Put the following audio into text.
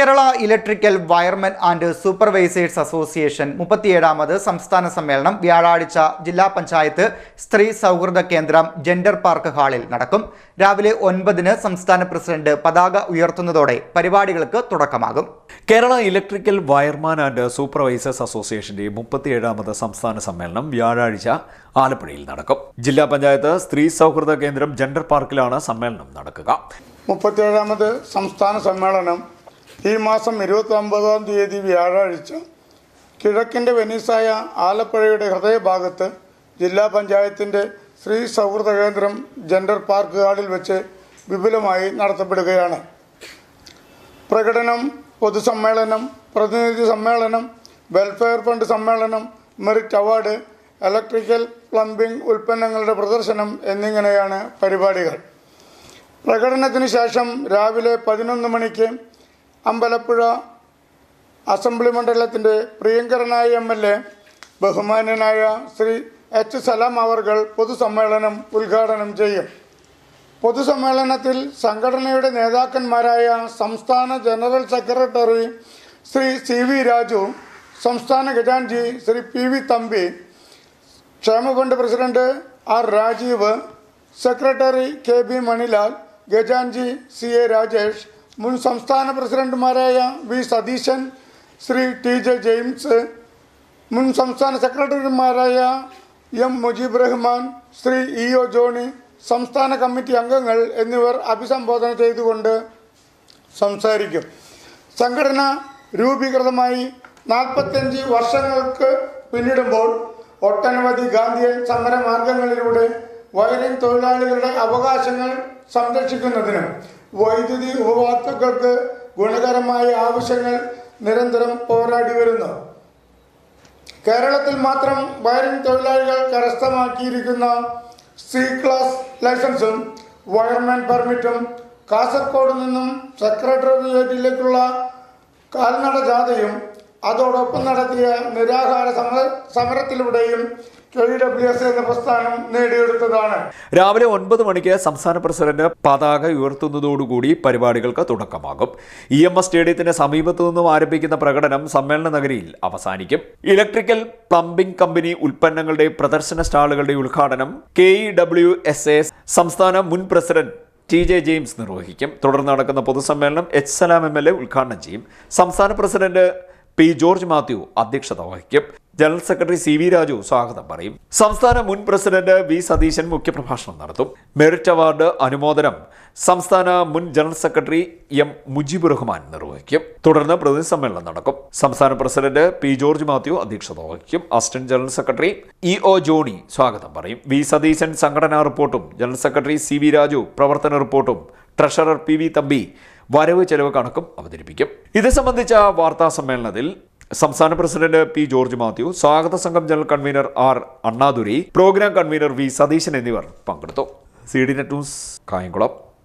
Kerala electrical wiremen and supervisors association മുപ്പത്തിയേഴാമത് സംസ്ഥാന സമ്മേളനം വ്യാഴാഴ്ച ജില്ലാ പഞ്ചായത്ത് സ്ത്രീ സൗഹൃദ കേന്ദ്രം ജെൻഡർ പാർക്ക് ഹാളിൽ നടക്കും. രാവിലെ ഒൻപതിന് സംസ്ഥാന പ്രസിഡന്റ് പതാക ഉയർത്തുന്നതോടെ പരിപാടികൾക്ക് തുടക്കമാകും. Kerala electrical wireman and supervisors അസോസിയേഷന്റെ മുപ്പത്തിയേഴാമത് സംസ്ഥാന സമ്മേളനം വ്യാഴാഴ്ച ആലപ്പുഴയിൽ നടക്കും. ജില്ലാ പഞ്ചായത്ത് സ്ത്രീ സൗഹൃദ കേന്ദ്രം ജെൻഡർ പാർക്കിലാണ് സമ്മേളനം നടക്കുക. മുപ്പത്തേഴാമത് സംസ്ഥാന സമ്മേളനം ഈ മാസം ഇരുപത്തി ഒമ്പതാം തീയതി വ്യാഴാഴ്ച കിഴക്കിന്റെ വെനീസായ ആലപ്പുഴയുടെ ഹൃദയഭാഗത്ത് ജില്ലാ പഞ്ചായത്തിന്റെ ശ്രീ സൗഹൃദ കേന്ദ്രം ജെൻഡർ പാർക്ക് ഹാളിൽ വെച്ച് വിപുലമായി നടത്തപ്പെടുകയാണ്. പ്രകടനം പൊതുസമ്മേളനം പ്രതിനിധി സമ്മേളനം വെൽഫെയർ ഫണ്ട് സമ്മേളനം മെറിറ്റ് അവാർഡ് ഇലക്ട്രിക്കൽ പ്ലംബിംഗ് ഉൽപ്പന്നങ്ങളുടെ പ്രദർശനം എന്നിങ്ങനെയാണ് പരിപാടികൾ. പ്രകടനത്തിന് ശേഷം രാവിലെ പതിനൊന്ന് മണിക്ക് അമ്പലപ്പുഴ അസംബ്ലി മണ്ഡലത്തിന്റെ പ്രിയങ്കരനായ എം എൽ എ ബഹുമാന്യനായ ശ്രീ എച്ച് സലാം അവർകൾ പൊതുസമ്മേളനം ഉദ്ഘാടനം ചെയ്യും. പൊതുസമ്മേളനത്തിൽ സംഘടനയുടെ നേതാക്കന്മാരായ സംസ്ഥാന general secretary Shri C V Raju സംസ്ഥാന ഖജാൻജി Shri P V Thampi ക്ഷേമഫണ്ട് president R Rajeev secretary K B Manilal ഖജാൻജി C A Rajesh മുൻ സംസ്ഥാന പ്രസിഡന്റുമാരായ V Satheesan Shri T J James മുൻ സംസ്ഥാന സെക്രട്ടറിമാരായ M Mujeeb Rahman Shri E O Johnny സംസ്ഥാന കമ്മിറ്റി അംഗങ്ങൾ എന്നിവർ അഭിസംബോധന ചെയ്തുകൊണ്ട് സംസാരിക്കും. സംഘടന രൂപീകൃതമായി നാൽപ്പത്തഞ്ച് വർഷങ്ങൾക്ക് പിന്നിടുമ്പോൾ ഒട്ടനവധി ഗാന്ധിയൻ സമര മാർഗങ്ങളിലൂടെ വയലിൻ തൊഴിലാളികളുടെ അവകാശങ്ങൾ സംരക്ഷിക്കുന്നതിനും വൈദ്യുതി ഉപഭോക്താക്കൾക്ക് ഗുണകരമായ ആവശ്യങ്ങൾ നിരന്തരം പോരാടി വരുന്നു. കേരളത്തിൽ മാത്രം വയലിൻ തൊഴിലാളികൾ കരസ്ഥമാക്കിയിരിക്കുന്ന സി ക്ലാസ് ലൈസൻസും വയർമാൻ പെർമിറ്റും കാസർഗോഡ് നിന്നും സെക്രട്ടേറിയറ്റിലേക്കുള്ള കാൽനട ജാഥയും അതോടൊപ്പം നടത്തിയ നിരാഹാര സമര സമരത്തിലൂടെയും എന്ന നേടിയെടുത്തതാണ്. രാവിലെ ഒൻപത് മണിക്ക് സംസ്ഥാന പ്രസിഡന്റ് പതാക ഉയർത്തുന്നതോടുകൂടി പരിപാടികൾക്ക് തുടക്കമാകും. ഇ എം എസ് സ്റ്റേഡിയത്തിന് സമീപത്തു നിന്നും ആരംഭിക്കുന്ന പ്രകടനം സമ്മേളന നഗരിയിൽ അവസാനിക്കും. ഇലക്ട്രിക്കൽ പ്ലംബിംഗ് കമ്പനി ഉൽപ്പന്നങ്ങളുടെ പ്രദർശന സ്റ്റാളുകളുടെ ഉദ്ഘാടനം K E W S A സംസ്ഥാന മുൻ പ്രസിഡന്റ് ടി ജെ ജെയിംസ് നിർവഹിക്കും. തുടർന്ന് നടക്കുന്ന പൊതുസമ്മേളനം H Salam M L A ഉദ്ഘാടനം ചെയ്യും. സംസ്ഥാന പ്രസിഡന്റ് പി ജോർജ് മാത്യു അധ്യക്ഷത വഹിക്കും. General secretary C V Raju സ്വാഗതം പറയും. സംസ്ഥാന മുൻ പ്രസിഡന്റ് വി സതീശൻ മുഖ്യപ്രഭാഷണം നടത്തും. മെറിറ്റ് അവാർഡ് അനുമോദനം സംസ്ഥാന മുൻ general secretary M Mujeeb Rahman നിർവഹിക്കും. തുടർന്ന് പ്രതിനിധി സമ്മേളനം നടക്കും. സംസ്ഥാന പ്രസിഡന്റ് പി ജോർജ് മാത്യു അധ്യക്ഷത വഹിക്കും. Assistant general secretary E O Johnny സ്വാഗതം പറയും. വി സതീശൻ സംഘടനാ റിപ്പോർട്ടും general secretary C V Raju പ്രവർത്തന റിപ്പോർട്ടും ട്രഷറർ പി വി തമ്പി വരവ് ചെലവ് കണക്കും അവതരിപ്പിക്കും. ഇത് സംബന്ധിച്ച വാർത്താ സമ്മേളനത്തിൽ സംസ്ഥാന പ്രസിഡന്റ് പി ജോർജ് മാത്യു സ്വാഗത സംഘം general convener R Annadurai programme convener V Satheesan എന്നിവർ പങ്കെടുത്തു. C D net news Kayamkulam.